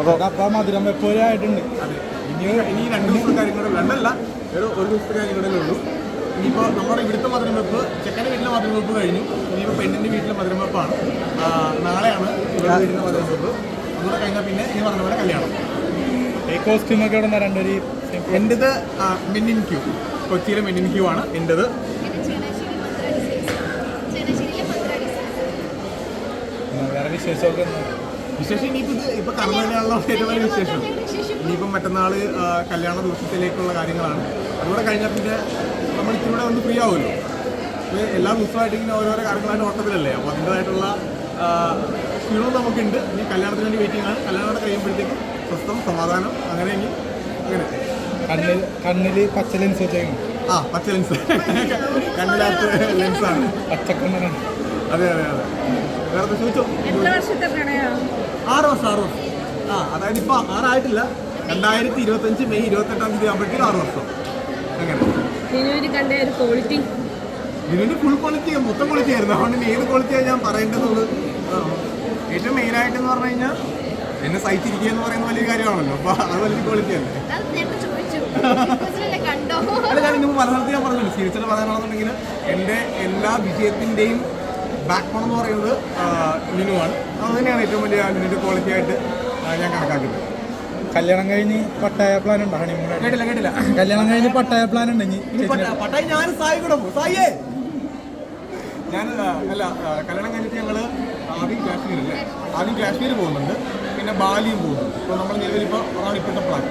അപ്പോൾ അപ്പൊ മധുരം വെപ്പോരായിട്ടുണ്ട് അതെ. ഇനി ഇനി രണ്ട് ദിവസത്തെ കാര്യം കൂടെ രണ്ടല്ല ഒരു ഒരു ദിവസത്തെ കാര്യം ഉള്ളൂ. ഇനിയിപ്പോൾ നമ്മുടെ ഇവിടുത്തെ മധുരം വെപ്പ് ചെക്കന്റെ വീട്ടിലെ മധുരം വെപ്പ് കഴിഞ്ഞു. ഇനിയിപ്പോൾ പെണ്ണിന്റെ വീട്ടിലെ മധുരം വെപ്പാണ്. നാളെയാണ് ഇവിടെ വീട്ടിലെ മധുരം വെപ്പ്. അതുകൂടെ കഴിഞ്ഞാൽ പിന്നെ ഇനി പറഞ്ഞ പോലെ കല്യാണം. ഈ കോസ്റ്റ്യൂം ഒക്കെ ഇവിടെ രണ്ടുപേര് എന്റെത് മെന്നിൻ ക്യൂ കൊച്ചിയിലെ മെന്നിൻ ക്യൂ ആണ് എന്റെത് വേറെ വിശേഷമൊക്കെ വിശേഷം? ഇനിയിപ്പോൾ ഇത് ഇപ്പോൾ കർമ്മയിലുള്ള ഏറ്റവും വലിയ വിശേഷം. ഇനിയിപ്പം മറ്റന്നാൾ കല്യാണ ദിവസത്തിലേക്കുള്ള കാര്യങ്ങളാണ്. അതുകൂടെ കഴിഞ്ഞാൽ പിന്നെ നമ്മൾ ഇത്തിരി കൂടെ ഒന്ന് ഫ്രീ ആവുമല്ലോ. അപ്പോൾ എല്ലാ ദിവസമായിട്ട് ഇങ്ങനെ ഓരോരോ കാര്യങ്ങളായിട്ട് ഓട്ടത്തിലല്ലേ? അപ്പോൾ അതിന്റെതായിട്ടുള്ള ക്ഷീണവും നമുക്കുണ്ട്. ഇനി കല്യാണത്തിന് വേണ്ടി വെയിറ്റിംഗ് ആണ്. കല്യാണം കഴിയുമ്പോഴത്തേക്കും സ്വസ്ഥം സമാധാനം അങ്ങനെ ഇനി അങ്ങനെ. കണ്ണിൽ കണ്ണിൽ പച്ച ലെൻസ് വെച്ചേക്കും ആ പച്ച ലെൻസ് കണ്ണിലാത്ത ലെൻസാണ് പച്ചക്കണ്ണനാണ്. അതെ അതെ അതെ. വേറെ എന്താ ചോദിച്ചോ എത്ര വർഷത്തെ പ്രണയം? ആറ് വർഷം ആറ് വർഷം ആ അതായത് ഇപ്പൊ ആറായിട്ടില്ല. രണ്ടായിരത്തി ഇരുപത്തഞ്ച് മെയ് ഇരുപത്തെട്ടാം തീയതി ആകുമ്പോഴത്തേക്കും ആറ് വർഷം അങ്ങനെ. ഇതിന്റെ ഫുൾ ക്വാളിറ്റി മൊത്തം ക്വാളിറ്റി ആയിരുന്നു. അതുകൊണ്ട് ഏത് ക്വാളിറ്റിയാണ് ഞാൻ പറയേണ്ടതുള്ളത്? ആ. ഏറ്റവും മെയിൻ ആയിട്ടെന്ന് പറഞ്ഞു കഴിഞ്ഞാൽ എന്നെ സഹിച്ചിരിക്കുക എന്ന് പറയുന്ന വലിയ കാര്യമാണല്ലോ. അപ്പൊ അത് വലിയ ക്വാളിറ്റി അല്ലേ? അല്ല ഞാൻ ഇന്ന് സ്ഥലത്ത് ഞാൻ പറഞ്ഞു സീരിയസിൽ പറയാനാണെന്നുണ്ടെങ്കിൽ എന്റെ എല്ലാ വിജയത്തിന്റെയും ബാക്ക് ബോൺ എന്ന് പറയുന്നത് മിനു ലിനുവാണ് അത് തന്നെയാണ് ഏറ്റവും വലിയ ലിനുവിന്റെ ക്വാളിറ്റി ആയിട്ട് ഞാൻ കണക്കാക്കുന്നത്. കല്യാണം കഴിഞ്ഞ് പട്ടായ പ്ലാൻ ഉണ്ടോ? ഹണിമൂൺ കേട്ടില്ല കേട്ടില്ല. കല്യാണം കഴിഞ്ഞ് പട്ടായ പ്ലാൻ ഉണ്ടെങ്കിൽ പട്ടായ പട്ട- പട്ടായി ഞാൻ സായി കൂടെ പോകും സായിയേ! ഞാൻ അല്ല കല്യാണം കഴിഞ്ഞിട്ട് ഞങ്ങൾ ആദ്യം കാശ്മീരല്ലേ ആദ്യം കാശ്മീർ പോകുന്നുണ്ട്. പിന്നെ ബാലിയും പോകുന്നുണ്ട്. ഇപ്പോൾ നമ്മൾ നിലവിൽ ഇപ്പോൾ അതാണ് ഇപ്പോഴത്തെ പ്ലാൻ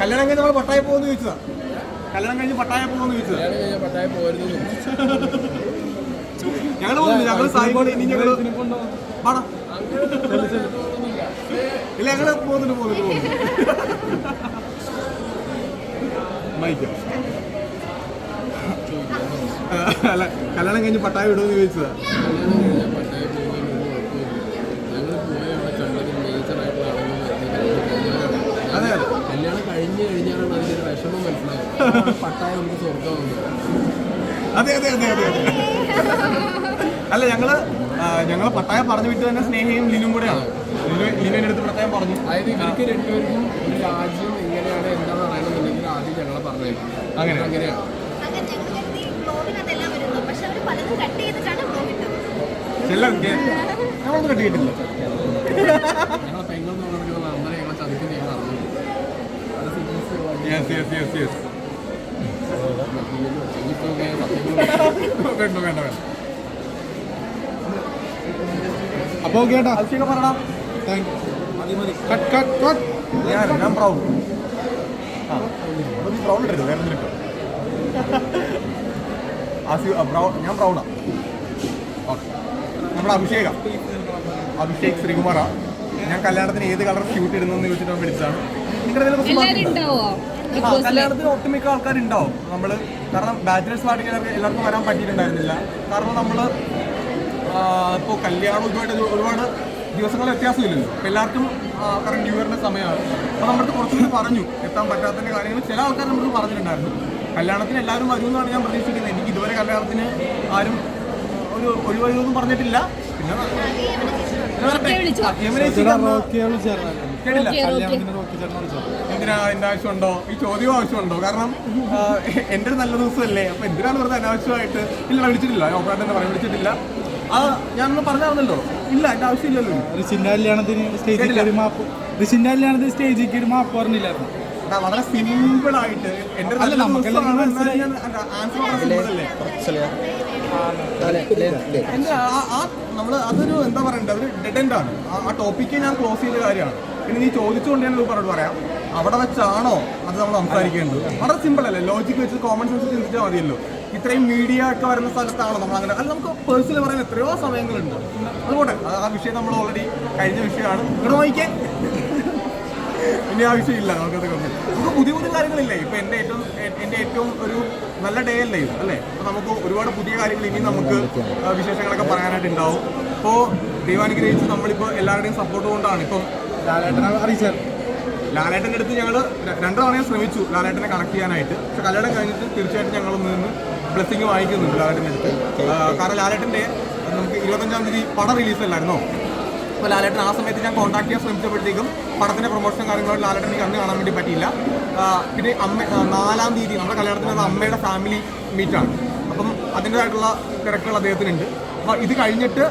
കല്യാണം കഴിഞ്ഞ് നമ്മൾ പട്ടായ പോകുമെന്ന് ചോദിച്ചതാണ് കല്യാണം കഴിഞ്ഞ് പട്ടായ പോകുമെന്ന് ചോദിച്ചതാ. ഞങ്ങൾ പോകുന്നില്ല ഞങ്ങൾ സായി ഇനി ഞങ്ങൾ പാടാ ഇല്ല ഞങ്ങൾ പോകുന്നുണ്ട് പോകുന്നുണ്ട് പോകുന്നു മൈക്കോ. അല്ല കല്യാണം കഴിഞ്ഞ് പട്ടായ വിടുമെന്ന് ചോദിച്ചതാ. അതെ അതെ. കല്യാണം കഴിഞ്ഞ് കഴിഞ്ഞാലാണ് അതിന്റെ ഒരു വിഷമം മനസ്സിലായത് പട്ടായ നമുക്ക് സ്വർഗമാണ് അതെ അതെ അതെ അതെ അതെ. അല്ല ഞങ്ങൾ ഞങ്ങൾ പട്ടായ പറഞ്ഞു വിട്ട് തന്നെ സ്നേഹയും ലിനും കൂടെയാണ്. ലിനു ലിനുവിന്റെ അടുത്ത് പ്രത്യേകം പറഞ്ഞു. അതായത് ഇവർക്ക് രണ്ടുപേർക്കും ഒരു രാജ്യം എങ്ങനെയാണ് എന്താണെന്ന് അറിയണമെന്നുണ്ടെങ്കിൽ ആദ്യം ഞങ്ങളെ പറഞ്ഞേക്കും അങ്ങനെ. അങ്ങനെയാണ്. ചെല്ലാം ഞങ്ങളൊന്നും കെട്ടിയിട്ടില്ല ഞങ്ങളെ പെങ്ങൾ എന്ന് പറഞ്ഞിട്ടുള്ള അന്നേരം ഞങ്ങളെ ചതിക്കുന്ന ഞങ്ങൾ അറിഞ്ഞു. അത് serious yes yes yes yes വേണ്ട വേണ്ട വേണ്ട. അപ്പോൾ കേട്ടാ കേട്ടോ അഭിഷേകം പറയണം thank you cut cut cut ഞാൻ ഞാൻ ബ്രൗൺ ആ വേറെ എന്തെങ്കിലും ഞാൻ ഓക്കെ നമ്മുടെ അഭിഷേക. അഭിഷേക് ശ്രീകുമാറാ. ഞാൻ കല്യാണത്തിന് ഏത് കളർ ഷൂട്ട് ഇടുന്നെന്ന് ചോദിച്ചിട്ട് വിളിച്ചാണ് വിളിച്ചതാണ് നിങ്ങളുടെ കല്യാണത്തിന് ഒട്ടുമിക്ക ആൾക്കാരുണ്ടാവും. നമ്മൾ കാരണം ബാച്ചിലേഴ്സ് പാർട്ടിക്ക് എല്ലാവർക്കും വരാൻ പറ്റിയിട്ടുണ്ടായിരുന്നില്ല. കാരണം നമ്മൾ ഇപ്പോൾ കല്യാണം ഇതുമായിട്ട് ഒരുപാട് ദിവസങ്ങൾ വ്യത്യാസമില്ലല്ലോ. അപ്പോൾ എല്ലാവർക്കും കാരണം ന്യൂ ഇയറിന്റെ സമയമാണ്. അപ്പോൾ നമ്മുടെ കുറച്ചുകൂടി പറഞ്ഞു. എത്താൻ പറ്റാത്തതിന്റെ കാര്യങ്ങൾ ചില ആൾക്കാർ നമ്മൾ പറഞ്ഞിട്ടുണ്ടായിരുന്നു. കല്യാണത്തിന് എല്ലാവരും വരുമെന്നാണ് ഞാൻ പ്രതീക്ഷിക്കുന്നത് എനിക്ക് ഇതുവരെ കല്യാണത്തിന് ആരും ഒരു ഒഴിവൊന്നും പറഞ്ഞിട്ടില്ല. പിന്നെ എന്തിനാ? ആവശ്യമുണ്ടോ? ഈ ചോദ്യം ആവശ്യമുണ്ടോ? കാരണം എന്റെ ഒരു നല്ല ദിവസമല്ലേ? അപ്പൊ എന്തിനാണ് വെറുതെ അനാവശ്യമായിട്ട്? ഇല്ല വിളിച്ചിട്ടില്ല. ഓപ്പറേറ്റർ പറയാൻ വിളിച്ചിട്ടില്ല. ആ ഞാനൊന്ന് പറഞ്ഞായിരുന്നല്ലോ. ഇല്ല എന്റെ ആവശ്യമില്ലല്ലോ ഋഷിന്റെ കല്യാണത്തിന് സ്റ്റേജിൽ കയറി മാപ്പ് ഋഷിന്റെ കല്യാണത്തിന് സ്റ്റേജിൽ കയറി മാപ്പ് പറഞ്ഞില്ലായിരുന്നു. വളരെ സിമ്പിൾ ആയിട്ട് എന്റെ നമ്മൾ അതൊരു എന്താ പറയണ്ടേ? ഒരു ഡെഡ് എൻഡ് ആണ്. ആ- ടോപ്പിക്ക് ഞാൻ ക്ലോസ് ചെയ്ത കാര്യമാണ്. പിന്നെ നീ ചോദിച്ചുകൊണ്ട് ഞാൻ പറഞ്ഞോട് പറയാം. അവിടെ വെച്ചാണോ അത് നമ്മൾ സംസാരിക്കേണ്ടത്? വളരെ സിമ്പിൾ അല്ലേ? ലോജിക്ക് വെച്ച് കോമൺ സെൻസ് ചിന്തിച്ചാൽ മതിയല്ലോ. ഇത്രയും മീഡിയ ഒക്കെ വരുന്ന സ്ഥലത്താണോ നമ്മൾ അങ്ങനെ? അത് നമുക്ക് പേഴ്സണലി പറയാൻ എത്രയോ സമയങ്ങളുണ്ട്. അതുകൊണ്ട് ആ വിഷയം നമ്മൾ ഓൾറെഡി കഴിഞ്ഞ വിഷയമാണ്. ഇവിടെ നോക്കിക്കേ ഇനി ആവശ്യമില്ല നമുക്കത് കൊണ്ട് നമുക്ക് പുതിയ പുതിയ കാര്യങ്ങളില്ലേ? ഇപ്പൊ എന്റെ ഏറ്റവും എന്റെ ഏറ്റവും ഒരു നല്ല ഡേ അല്ലേ ഇത് അല്ലേ? അപ്പൊ നമുക്ക് ഒരുപാട് പുതിയ കാര്യങ്ങൾ ഇനി നമുക്ക് വിശേഷങ്ങളൊക്കെ പറയാനായിട്ട് ഉണ്ടാവും അപ്പോൾ ദൈവാനുഗ്രഹിച്ച് നമ്മളിപ്പോ എല്ലാവരുടെയും സപ്പോർട്ട് കൊണ്ടാണ് ഇപ്പം ലാലേട്ടനെ അറിയിച്ചത്. ലാലേട്ടന്റെ അടുത്ത് ഞങ്ങൾ രണ്ടു തവണയും ശ്രമിച്ചു ലാലേട്ടനെ കണക്ട് ചെയ്യാനായിട്ട്. പക്ഷെ കല്യാണം കഴിഞ്ഞിട്ട് തീർച്ചയായിട്ടും ഞങ്ങളൊന്ന് നിന്ന് ബ്ലെസ്സിങ് വാങ്ങിക്കുന്നുണ്ട് ലാലേട്ടന്റെ അടുത്ത്. കാരണം ലാലേട്ടന്റെ നമുക്ക് ഇരുപത്തഞ്ചാം തീയതി പടം റിലീസ് അല്ലായിരുന്നോ? അപ്പോൾ ലാലേട്ടൻ ആ സമയത്ത് ഞാൻ കോൺടാക്ട് ചെയ്യാൻ ശ്രമിച്ചപ്പോഴത്തേക്കും പടത്തിന്റെ പ്രൊമോഷൻ കാര്യങ്ങളോട് ലാലേട്ടൻ എനിക്ക് അന്ന് കാണാൻ വേണ്ടി പറ്റിയില്ല. പിന്നെ അമ്മ നാലാം തീയതി നമ്മുടെ കല്യാണത്തിന് വന്ന അമ്മയുടെ ഫാമിലി മീറ്റാണ് അപ്പം അതിന്റെതായിട്ടുള്ള തിരക്കുകൾ അദ്ദേഹത്തിനുണ്ട്. അപ്പോൾ ഇത് കഴിഞ്ഞിട്ട്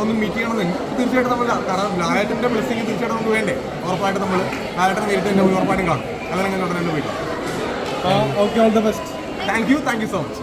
ഒന്ന് മീറ്റ് ചെയ്യണമെന്നുണ്ട് തീർച്ചയായിട്ടും നമ്മൾ കാരണം ലാലേട്ടന്റെ ബ്ലെസ്സിങ് തീർച്ചയായിട്ടും നമുക്ക് വേണ്ടേ. ഉറപ്പായിട്ട് നമ്മൾ ലാലേട്ടൻ നേരിട്ട് തന്നെ പോയി ഉറപ്പായിട്ടും കാണും. അല്ലെങ്കിൽ ഉടനെ പോയി okay all the best thank you thank you so much